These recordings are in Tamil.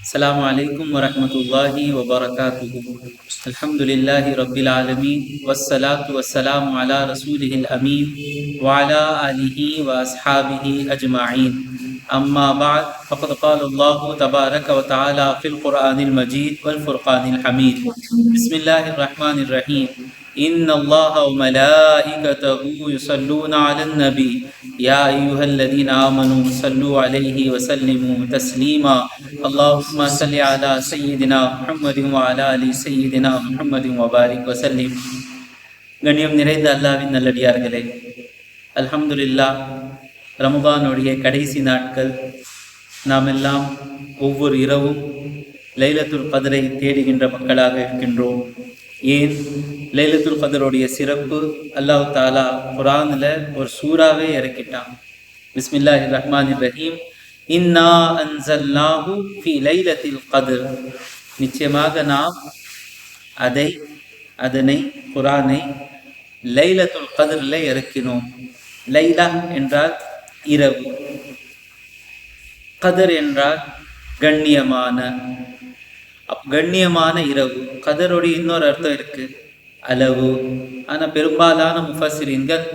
السلام علیکم ورحمۃ اللہ وبرکاتہ۔ الحمد للہ رب العالمین والصلاة والسلام علی رسول الامین وعلی آلہ واصحابہ اجمعین۔ اما بعد، فقد قال اللہ تبارک و تعالی فی القرآن المجید والفرقان الحمید۔ بسم اللہ الرحمن الرحیم۔ إن الله وملائكته يصلون على النبي يا أيها الذين آمنوا صلوا عليه وسلموا تسليما اللهم صل على سيدنا محمد وعلى آل سيدنا محمد وبارك وسلم கண்ணியம் நிறைந்த அல்லாவின் நல்லடியார்களே அல்ஹம்துலில்லாஹ் ரமதானுடைய கடைசி நாட்கள் நாம் எல்லாம் ஒவ்வொரு இரவும் லைலத்துல் கதரை தேடுகின்ற மக்களாக இருக்கின்றோம் ஏன் லைலத்துல் கதருடைய சிறப்பு? அல்லாஹ் தாலா குரானில் ஒரு சூறாவே இறக்கிட்டான். பிஸ்மில்லாஹி ரஹ்மான் ரஹீம். இன்னா அன்சல்லாஹு ஃபி லைலத்தில் கதிர். நிச்சயமாக நாம் அதை அதனை குரானை லைலத்துல் கதிரில் இறக்கினோம். லைலா என்றால் இரவு. கதர் என்றால் கண்ணியமான கண்ணியமான இரவு. கதருடைய இன்னொரு அர்த்தம் இருக்கு. அளவு. ஆனால் பெரும்பாலான முஃபசிரின்கள்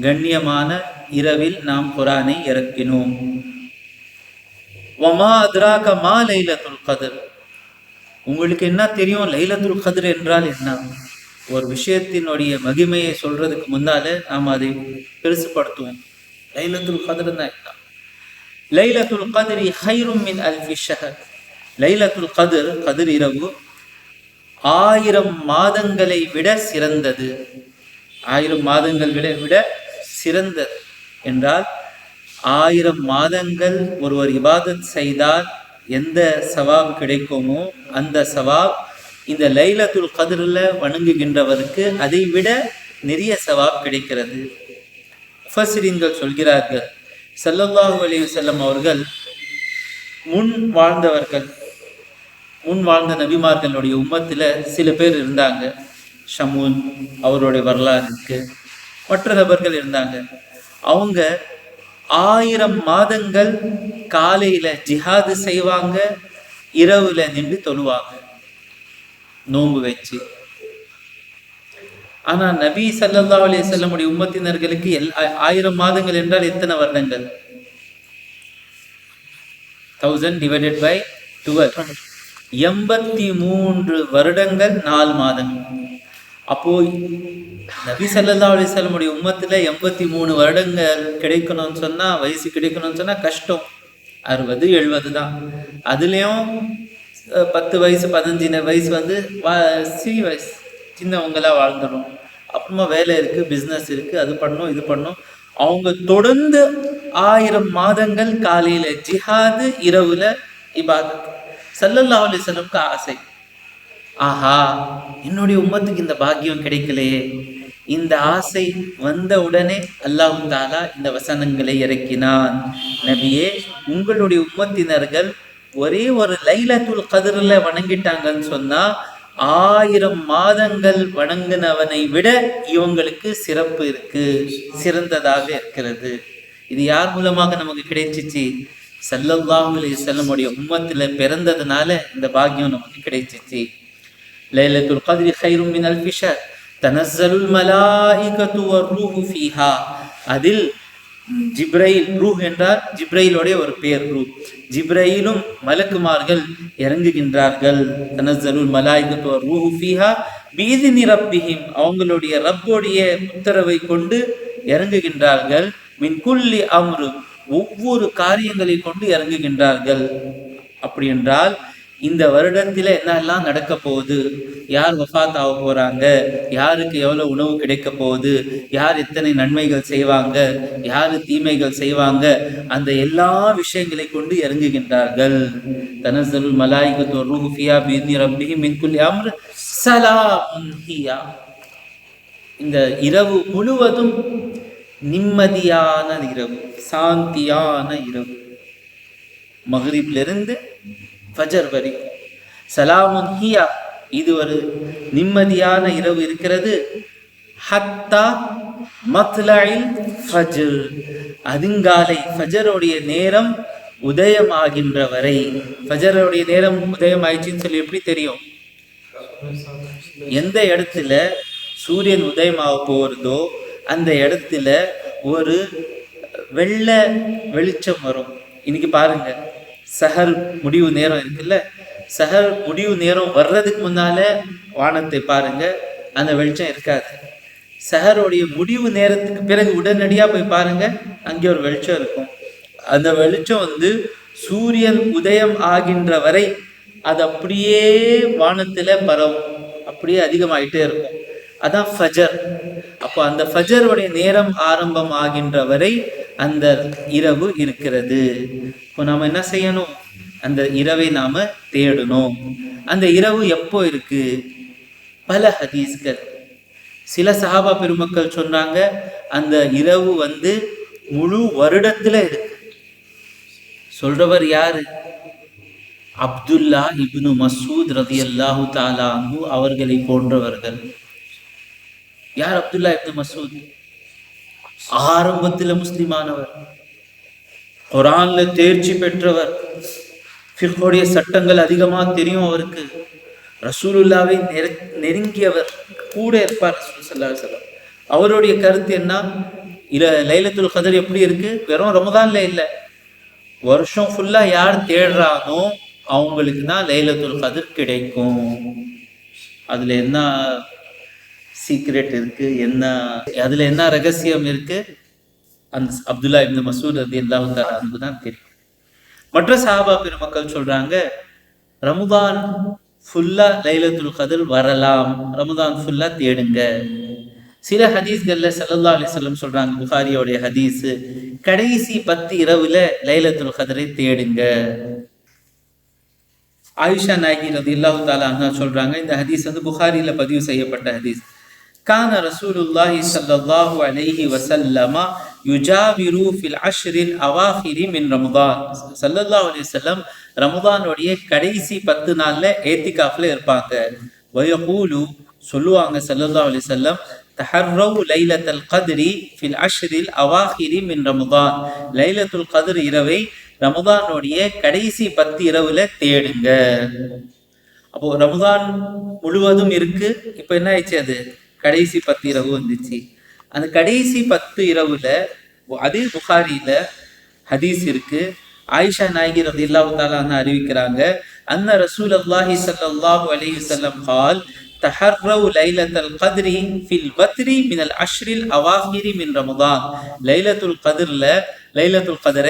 கண்ணியமான இரவில் நாம் குரானை இறக்கினோம். வமா அத்ராக மா லைலத்துல் கதர்? உங்களுக்கு என்ன தெரியும் லைலத்துல் கதிர் என்றால் என்ன? ஒரு விஷயத்தினுடைய மகிமையை சொல்றதுக்கு முன்னால நாம் அதை பெருசுப்படுத்துவோம் லைலத்துல் கதிர்னா என்ன? லைலத்துல் கதிரி ஹைரும் மின் அல்வி ஷஹர். லைலத்துல் கதிர் கதிர் இரவு ஆயிரம் மாதங்களை விட சிறந்தது. ஆயிரம் மாதங்கள் விட விட சிறந்தது. என்றால் ஆயிரம் மாதங்கள் ஒருவர் இபாதத் செய்தால் எந்த சவாப் கிடைக்குமோ அந்த சவாப் இந்த லைலத்துல் கதிரில் வணங்குகின்றவருக்கு அதை விட நிறைய சவாப் கிடைக்கிறது. முஃபசிரின்கள் சொல்கிறார்கள் சல்லல்லாஹு அலி செல்லம் அவர்கள் முன் வாழ்ந்தவர்கள் முன் வாழ்ந்த நபிமார்களுடைய உம்மத்தில் சில பேர் இருந்தாங்க. ஷமூன் அவருடைய வரலாறு இருக்கு மற்ற நபர்கள் இருந்தாங்க. அவங்க ஆயிரம் மாதங்கள் காலையில ஜிஹாது செய்வாங்க இரவுல நின்று தொழுவாங்க. நோன்பு வச்சு. ஆனா நபி சல்லா அலி செல்லமுடைய உம்மத்தினர்களுக்கு எல் ஆயிரம் மாதங்கள் என்றால் எத்தனை வருடங்கள்? தௌசண்ட் டிவைடட் பை டுவெல் எண்பத்தி மூன்று வருடங்கள் நாலு மாதங்கள் அப்போ நபி சல்லா அலிசல்லமுடைய உம்மத்தில் எண்பத்தி மூணு வருடங்கள் கிடைக்கணும்னு சொன்னால் வயசு கிடைக்கணும்னு சொன்னால் கஷ்டம். அறுபது எழுபது தான். அதுலேயும் பத்து வயசு பதினஞ்சு வயசு வந்து சிறிய வயசு சின்னவங்களாக வாழ்ந்துடும். அப்புறமா வேலை இருக்குது பிஸ்னஸ் இருக்குது அது பண்ணும் இது பண்ணும். அவங்க தொடர்ந்து ஆயிரம் மாதங்கள் காலையில் ஜிஹாது இரவில் இபாதத். சல்லல்லா அலிசல்லமுக்கு ஆசை. ஆஹா என்னுடைய உம்மத்துக்கு இந்த பாக்கியம் கிடைக்கலையே இந்த ஆசை வந்த உடனே அல்லாஹு தாலா இந்த வசனங்களை இறக்கினான். நபியே உங்களுடைய உம்மத்தினர்கள் ஒரே ஒரு லைலத்துல் கதிரில் வணங்கிட்டாங்கன்னு சொன்னா ஆயிரம் மாதங்கள் வணங்கினவனை விட இவங்களுக்கு சிறப்பு இருக்கு சிறந்ததாக இருக்கிறது. இது யார் மூலமாக நமக்கு கிடைச்சிச்சு? சல்லல்லாஹு செல்லமுடைய உம்மத்துல பிறந்ததுனால இந்த பாக்கியம் நமக்கு கிடைச்சிச்சு. லைலத்துல் கதிரி ஹைரும் மின் அல்ஃபி தனசலுல் தனஸ்ஸலுல் மலாயிகத்து ஃபீஹா. அதில் ஜிப்ரைல் ரூஹ் என்றால் ஜிப்ரைலுடைய ஒரு பெயர் ரூஹ். ஜிப்ரையிலும் மலக்குமார்கள் இறங்குகின்றார்கள். தனசலுல் மலாயிகத்து ரூஹு ஃபீஹா. பீதி நிரப்பிஹிம் அவங்களுடைய ரப்போடைய உத்தரவை கொண்டு இறங்குகின்றார்கள். மின் குல்லி அம்ரு. ஒவ்வொரு காரியங்களை கொண்டு இறங்குகின்றார்கள். அப்படி என்றால் இந்த வருடத்தில் என்னெல்லாம் நடக்க போகுது? யார் வஃத் ஆக போறாங்க? யாருக்கு எவ்வளவு உணவு கிடைக்க போகுது? யார் எத்தனை நன்மைகள் செய்வாங்க? யாரு தீமைகள் செய்வாங்க? அந்த எல்லா விஷயங்களை கொண்டு இறங்குகின்றார்கள். தனசலுல் மலாய்கத்து ரூஹு பீதி பிஇத்னி ரப்பிஹி அம்ர் ஹியா. இந்த இரவு முழுவதும் நிம்மதியான இரவு சாந்தியான இரவு. மகரிப்லிருந்து ஃபஜர் வரைக்கும். சலாமுன் ஹியா இது ஒரு நிம்மதியான இரவு இருக்கிறது. ஹத்தா மத்லாயில் ஃபஜர். அதுங்காலை ஃபஜருடைய நேரம் உதயமாகின்ற வரை ஃபஜருடைய நேரம் உதயம் ஆயிடுச்சுன்னு சொல்லி எப்படி தெரியும்? எந்த இடத்துல சூரியன் உதயமாக போகிறதோ அந்த இடத்துல ஒரு வெள்ளை வெளிச்சம் வரும். இன்னைக்கு பாருங்க சஹர் முடிவு நேரம் இருக்குல்ல? சஹர் முடிவு நேரம் வர்றதுக்கு முன்னால வானத்தை பாருங்க அந்த வெளிச்சம் இருக்காது. சஹருடைய முடிவு நேரத்துக்கு பிறகு உடனடியாக போய் பாருங்க அங்கே ஒரு வெளிச்சம் இருக்கும். அந்த வெளிச்சம் வந்து சூரியன் உதயம் ஆகின்ற வரை அது அப்படியே வானத்தில் பரவும். அப்படியே அதிகமாயிட்டே இருக்கும். அதான் ஃபஜர். அப்போ அந்த ஃபஜருடைய நேரம் ஆரம்பம் ஆகின்ற வரை அந்த இரவு இருக்கிறது. இப்போ நாம என்ன செய்யணும்? அந்த இரவை நாம தேடணும். அந்த இரவு எப்போ இருக்கு? பல ஹதீஸ்கள். சில சஹாபா பெருமக்கள் சொன்னாங்க அந்த இரவு வந்து முழு வருடத்துல இருக்கு. சொல்றவர் யாரு? அப்துல்லா இப்னு மசூத் ரதி அல்லாஹு தாலாஹு அவர்களை போன்றவர்கள். யார் அப்துல்லா இப்னு மசூத்? ஆரம்பத்துல முஸ்லிமானவர். குரான்ல தேர்ச்சி பெற்றவர். ஃபிக்ஹுடைய சட்டங்கள் அதிகமா தெரியும் அவருக்கு. ரசூலுல்லாவை நெரு- நெருங்கியவர். கூட இருப்பார் அவருடைய கருத்து என்ன? இல லைலத்துல் கதர் எப்படி இருக்கு? வெறும் ரமதான்ல இல்லை. வருஷம் ஃபுல்லா யார் தேடுறானோ அவங்களுக்கு தான் லைலத்துல் கதிர் கிடைக்கும். அதுல என்ன சீக்ரெட் இருக்கு என்ன அதுல என்ன ரகசியம் இருக்கு? அந்த அப்துல்லா இப்னு மசூத் அது எல்லாம் தஆலா தான் தெரியும். மற்ற சாபா பெருமக்கள் சொல்றாங்க ரமதான் ஃபுல்லா லைலத்துல் கதில் வரலாம். ரமதான் ஃபுல்லா தேடுங்க. சில ஹதீஸ்கள்ல சல்லா அலைஹி வஸல்லம் சொல்றாங்க புகாரியோடைய ஹதீஸ் கடைசி பத்து இரவுல லைலத்துல் கதிரை தேடுங்க. ஆயுஷா நாயகி ரலியல்லாஹு தஆலா அன்ஹா சொல்றாங்க இந்த ஹதீஸ் வந்து புகாரில பதிவு செய்யப்பட்ட ஹதீஸ். கான ரசூலுல்லாஹி ஸல்லல்லாஹு அலைஹி வஸல்லம யுஜாவிரு ஃபில் அஷ்ரில் அவாஹிரி மின் ரமதான் ஸல்லல்லாஹு அலைஹி வஸல்லம் ரமதானுடைய கடைசி பத்து நாளில் ஏத்திகாஃப்ல இருப்பாங்க. வயகூலு சொல்லுவாங்க ஸல்லல்லாஹு அலைஹி வஸல்லம் தஹர்ரவு லைலத்தல் கத்ரி ஃபில் அஷ்ரில் அவாஹிரி மின் ரமதான் லைலத்துல் கதிர் இரவை ரமதானுடைய கடைசி பத்து இரவுல தேடுங்க. அப்போ ரமதான் முழுவதும் இருக்கு. இப்போ என்ன ஆயிடுச்சு அது? கடைசி பத்து இரவு வந்துச்சு அந்த கடைசி பத்து இரவுல அதே புகாரியில ஹதீஸ் இருக்கு ஆயிஷா நாயகி ரலியல்லாஹு தஆலா அன்ஹா அறிவிக்கிறாங்க அன்ன ரசூல் அல்லாஹி ஸல்லல்லாஹு அலைஹி வஸல்லம் قال تحروا ليلة القدر في الوتر من العشر الأواخر من رمضان ليلة القدر ليلة القدر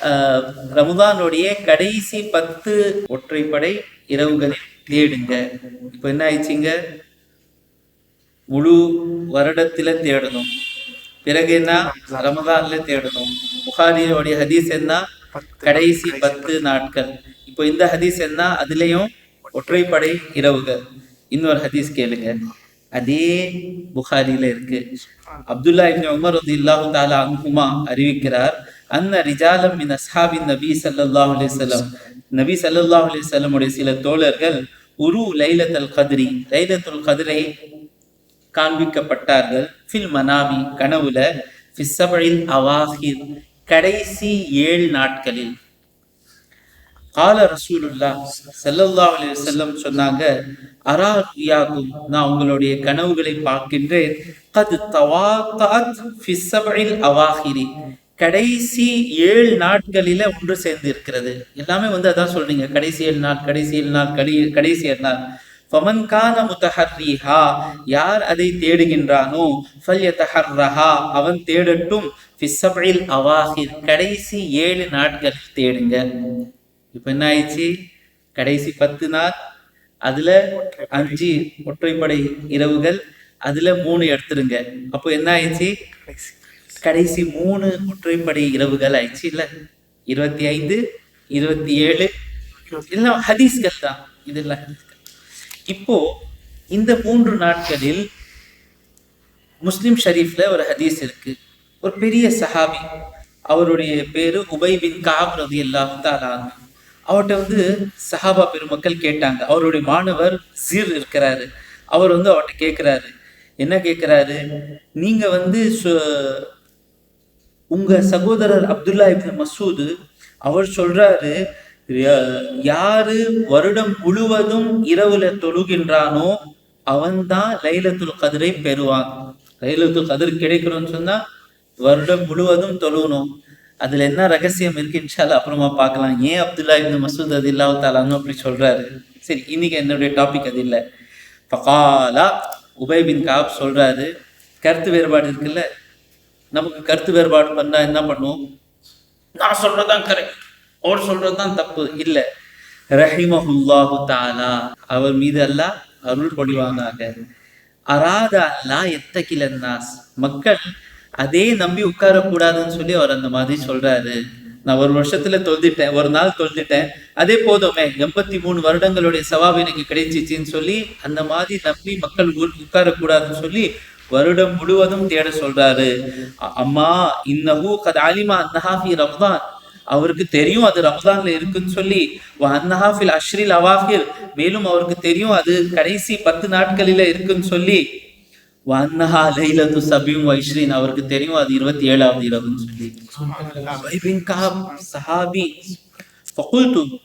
ஆஹ், ரமதானுடைய கடைசி பத்து ஒற்றைப்படை இரவுகளில் தேடுங்க இப்போ என்ன ஆயிடுச்சுங்க முழு வருடத்துல தேடணும். பிறகு என்ன? ரமதான்ல தேடணும். புகாரியோடைய ஹதீஸ் என்ன? கடைசி பத்து நாட்கள். இப்போ இந்த ஹதீஸ் என்ன? அதுலயும் ஒற்றைப்படை இரவுகள். இன்னொரு ஹதீஸ் கேளுங்க. அதே புகாரில இருக்கு. அப்துல்லா இப்னு உமர் வந்து இல்லாஹு தாலா அன்ஹுமா அறிவிக்கிறார் அன்ன ரிஜாலம் மின் அஸ்ஹாபின் நபி சல்லாஹ் அலிசல்லம் நபி சல்லாஹ் அலிசல்லமுடைய சில தோழர்கள் உரு லைலத்துல் கதிரி. லைலத்துல் கதிரை காண்பிக்கப்பட்டார்கள். ஃபில் மனாமி கனவுல ஃபிஸ்ஸபழில் அவாஹிர் கடைசி ஏழு நாட்களில். கால ரசூலுல்லா ஸல்லல்லாஹு அலைஹி வஸல்லம் சொன்னாங்க அரா ருயாகும் நான் உங்களுடைய கனவுகளை பார்க்கின்றேன். கத் தவாத்தஅத் ஃபிஸ்ஸபழில் அவாஹிரி கடைசி ஏழு நாட்களில ஒன்று சேர்ந்து இருக்கிறது எல்லாமே வந்து அதான் சொல்றீங்க. கடைசி ஏழு நாள் கடைசி ஏழு நாள் கடை கடைசி ஏழு நாள். ஃபமன்கான கான யார் அதை தேடுகின்றானோ ஃபல்யதஹர்ரஹா அவன் தேடட்டும். ஃபிஸ்ஸபழில் அவாஹிர் கடைசி ஏழு நாட்கள் தேடுங்க. இப்போ என்ன ஆயிடுச்சு? கடைசி பத்து நாள் அதுல அஞ்சு ஒற்றைப்படை இரவுகள் அதுல மூணு எடுத்துருங்க அப்போ என்ன ஆயிடுச்சு? கடைசி மூணு ஒற்றைப்படை இரவுகள் ஆயிடுச்சு இல்ல? இருபத்தி ஐந்து இருபத்தி ஏழு எல்லாம் ஹதீஸ்கள் தான். இதெல்லாம் இப்போ இந்த மூன்று நாட்களில் முஸ்லிம் ஷரீஃப்ல ஒரு ஹதீஸ் இருக்கு. ஒரு பெரிய சஹாபி அவருடைய பேரு உபை பின் காப் ரதி அல்லாஹ் அவர்கிட்ட வந்து சஹாபா பெருமக்கள் கேட்டாங்க. அவருடைய மாணவர் ஜீர் இருக்கிறாரு. அவர் வந்து அவர்கிட்ட கேட்கிறாரு என்ன கேட்குறாரு நீங்க வந்து சு- உங்க சகோதரர் அப்துல்லா இப்னு மசூது அவர் சொல்றாரு யாரு வருடம் முழுவதும் இரவுல தொழுகின்றானோ அவன்தான் லைலத்துல் கதிரை பெறுவான். லைலத்துல் கதிர் கிடைக்கணும்னு சொன்னா வருடம் முழுவதும் தொழுகணும். அதுல என்ன ரகசியம் இருக்குன்னு அப்புறமா பார்க்கலாம். ஏன் அப்துல்லா இப்னு மசூத் அது இல்லாஹ் தாலான்னு அப்படி சொல்றாரு? சரி இன்னைக்கு என்னுடைய டாபிக் அது இல்லை. பகாலா உபை பின் காப் சொல்றாரு. கருத்து வேறுபாடு இருக்குல்ல? நமக்கு கருத்து வேறுபாடு பண்ணா என்ன பண்ணுவோம்? நான் சொல்றதுதான் கரெக்ட் அவர் சொல்றதுதான் தப்பு. இல்லை. ரஹிமஹுல்லாஹு தாலா அவர் மீது அல்லாஹ் அருள் பொழிவானாக அராத அல்லா எத்தகில நாஸ் மக்கள் அதே நம்பி உட்காரக்கூடாதுன்னு சொல்லி அவர் அந்த மாதிரி சொல்றாரு. நான் ஒரு வருஷத்துல தொழுதிட்டேன் ஒரு நாள் தொழுதிட்டேன். அதே போதுமே எண்பத்தி மூணு வருடங்களுடைய சவாபு எனக்கு கிடைச்சிச்சின்னு சொல்லி அந்த மாதிரி நம்பி மக்கள் ஊர் உட்காரக்கூடாதுன்னு சொல்லி வருடம் முழுவதும் தேட சொல்றாரு. அம்மா இன்னஹு கதாலிமா அலிமா ரம்தான் அவருக்கு தெரியும் அது ரமதான்ல இருக்குன்னு சொல்லி வ அன்னஹா ஃபில் அஷ்ரில் அவாஹிர் மேலும் அவருக்கு தெரியும் அது கடைசி பத்து நாட்களில இருக்குன்னு சொல்லி வ அன்னஹா லைலத்து சபியும் வைஷ்ரீன் அவருக்கு தெரியும் அது இருபத்தி ஏழாவது இரவுன்னு சொல்லி. சஹாபி.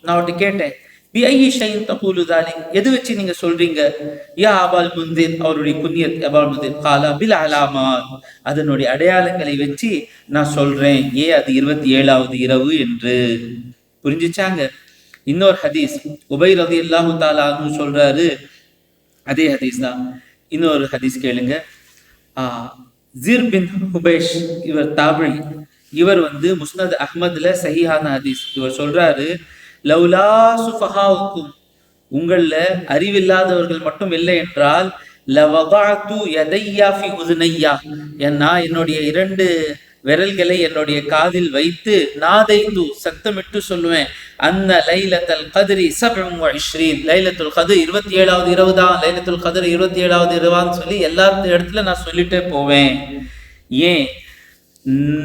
நான் அவர்கிட்ட கேட்டேன் எது வச்சு நீங்க சொல்றீங்க? யா அபால் முந்திர் அவருடைய புண்ணியத் அபால் முந்தின். காலா பில் அலாமா அதனுடைய அடையாளங்களை வச்சு நான் சொல்றேன். ஏ அது இருபத்தி ஏழாவது இரவு என்று. புரிஞ்சுச்சாங்க? இன்னொரு ஹதீஸ். உபை ரதி அல்லாஹு தாலான்னு சொல்றாரு. அதே ஹதீஸ் தான். இன்னொரு ஹதீஸ் கேளுங்க. ஆஹ் ஜிர் பின் ஹுபைஷ் இவர் தாபி. இவர் வந்து முஸ்னத் அஹ்மதுல சஹியான ஹதீஸ். இவர் சொல்றாரு லவ்லா சுஃபஹாவுக்கும் உங்களில் அறிவில்லாதவர்கள் மட்டும் இல்லை என்றால் லவகாத்து எதையா ஃபி உதுனையா நான் என்னுடைய இரண்டு விரல்களை என்னுடைய காதில் வைத்து நாதைந்து சத்தமிட்டு சொல்லுவேன். அந்த லைலத்தல் கதிரி சபம் இஸ்ரீன் லைலத்துல் கதிர் இருபத்தி ஏழாவது இரவு தான். லைலத்துல் கதிர் இருபத்தி ஏழாவது இரவான்னு சொல்லி எல்லா இடத்துல நான் சொல்லிட்டே போவேன். ஏன்?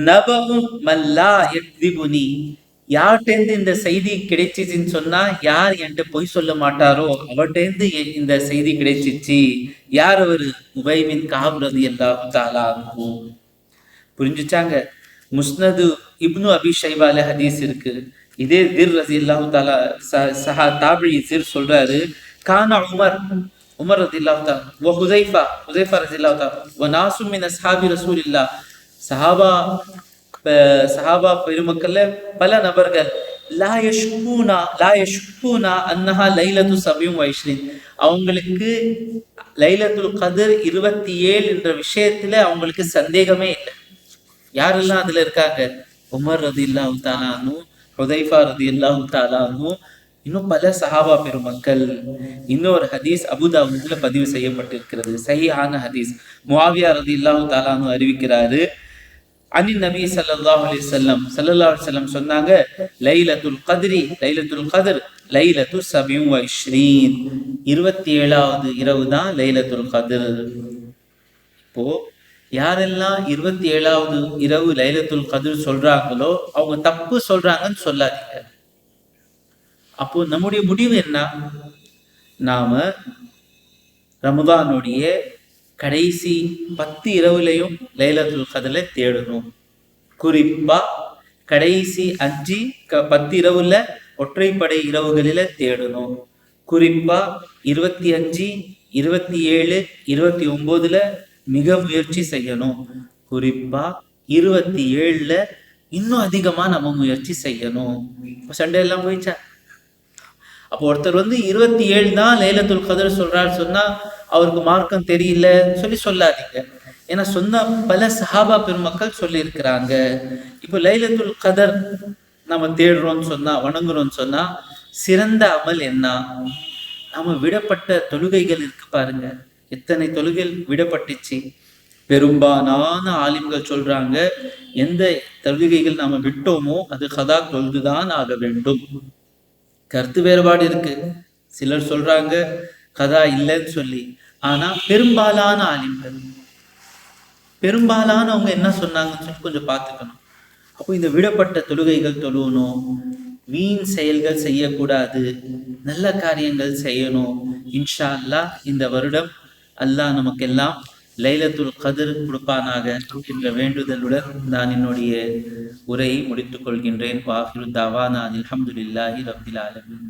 நபவும் மல்லா யக்திபுனி. யார்கிட்டேருந்து இந்த செய்தி கிடைச்சிச்சின்னு சொன்னா யார் என்கிட்ட பொய் சொல்ல மாட்டாரோ அவர்கிட்டேருந்து இந்த செய்தி கிடைச்சிச்சு. யார் அவர்? உபைமின் காபுரது எல்லா தாலா புரிஞ்சுச்சாங்க? முஸ்னது இப்னு அபி ஷைபால ஹதீஸ் இருக்கு. இதே திர் ரசி அல்லாஹு தாலா சஹா தாபிழி திர் சொல்றாரு கானா உமர் உமர் ரதி அல்லாஹு தாலா வ ஹுதைஃபா ஹுதைஃபா ரதி அல்லாஹு தாலா வ நாசும் மின் ரசூல் ரசூலில்லா சஹாபா ப- சஹாபா பெருமக்கள்ல பல நபர்கள் லா யஷ்பூனா லா யஷ்கூனா அன்னஹா லைலத்து சபியும் வைஷ்ணின். அவங்களுக்கு லைலத்துல் கதிர் இருபத்தி ஏழு என்ற விஷயத்துல அவங்களுக்கு சந்தேகமே இல்லை. யாரெல்லாம் அதுல இருக்காங்க? உமர் ரதி இல்லாஹு தாலானு ஹுதைஃபா ரதி இல்லாஹு தாலானு இன்னும் பல சஹாபா பெருமக்கள். இன்னொரு ஹதீஸ் அபுதாபுல பதிவு செய்யப்பட்டிருக்கிறது. சரியான ஹதீஸ். முவாவியா ரதி இல்லாஹு தாலானு அறிவிக்கிறாரு அனி நபி சல்லாஹ் அலி வஸல்லம் ஸல்லல்லாஹு செல்லம் சொன்னாங்க லைலத்துல் கதிரி லைலத்துல் கதிர் லைலத்து சபியும் வைஷ்ரீன் இருபத்தி ஏழாவது இரவு தான் லைலத்துல் கதிர். இப்போ யாரெல்லாம் இருபத்தி ஏழாவது இரவு லைலத்துல் கதிர் சொல்றாங்களோ அவங்க தப்பு சொல்றாங்கன்னு சொல்லாதீங்க. அப்போ நம்முடைய முடிவு என்ன? நாம ரமதானுடைய கடைசி பத்து இரவுலையும் லைலத்துல் கதிரை தேடணும். குறிப்பா கடைசி அஞ்சு க பத்து இரவுல ஒற்றைப்படை இரவுகளில தேடணும். குறிப்பா இருபத்தி அஞ்சு இருபத்தி ஏழு இருபத்தி ஒன்பதுல மிக முயற்சி செய்யணும். குறிப்பா இருபத்தி ஏழுல இன்னும் அதிகமா நம்ம முயற்சி செய்யணும். சண்டை சண்டே எல்லாம் போயிச்சா அப்போ ஒருத்தர் வந்து இருபத்தி ஏழு தான் லைலத்துல் கதர் சொல்றாரு சொன்னா அவருக்கு மார்க்கம் தெரியல சொல்லி சொல்லாதீங்க. ஏன்னா சொன்ன பல சஹாபா பெருமக்கள் சொல்லி இருக்கிறாங்க இப்போ லைலத்துல் கதர் நம்ம தேடுறோம்னு சொன்னா வணங்குறோம்னு சொன்னா சிறந்த அமல் என்ன? நம்ம விடப்பட்ட தொழுகைகள் இருக்கு பாருங்க. எத்தனை தொழுகைகள் விடப்பட்டுச்சு? பெரும்பாலான ஆலிம்கள் சொல்றாங்க எந்த தொழுகைகள் நாம விட்டோமோ அது கதா தொழுதுதான் ஆக வேண்டும். கருத்து வேறுபாடு இருக்கு. சிலர் சொல்றாங்க கதா இல்லைன்னு சொல்லி. ஆனா பெரும்பாலான ஆலிம்கள் பெரும்பாலானவங்க என்ன சொன்னாங்கன்னு சொல்லி கொஞ்சம் பார்த்துக்கணும். அப்போ இந்த விடப்பட்ட தொழுகைகள் தொழுவணும் வீண் செயல்கள் செய்யக்கூடாது நல்ல காரியங்கள் செய்யணும். இன்ஷா அல்லாஹ் இந்த வருடம் அல்லாஹ் நமக்கெல்லாம் லைலத்துல் கதிர் கொடுப்பானாக. என்ற வேண்டுதலுடன் நான் என்னுடைய உரையை முடித்துக் கொள்கின்றேன். வாஹிரு தவானா அலமதுல்லாஹி ரபில் ஆலமின்.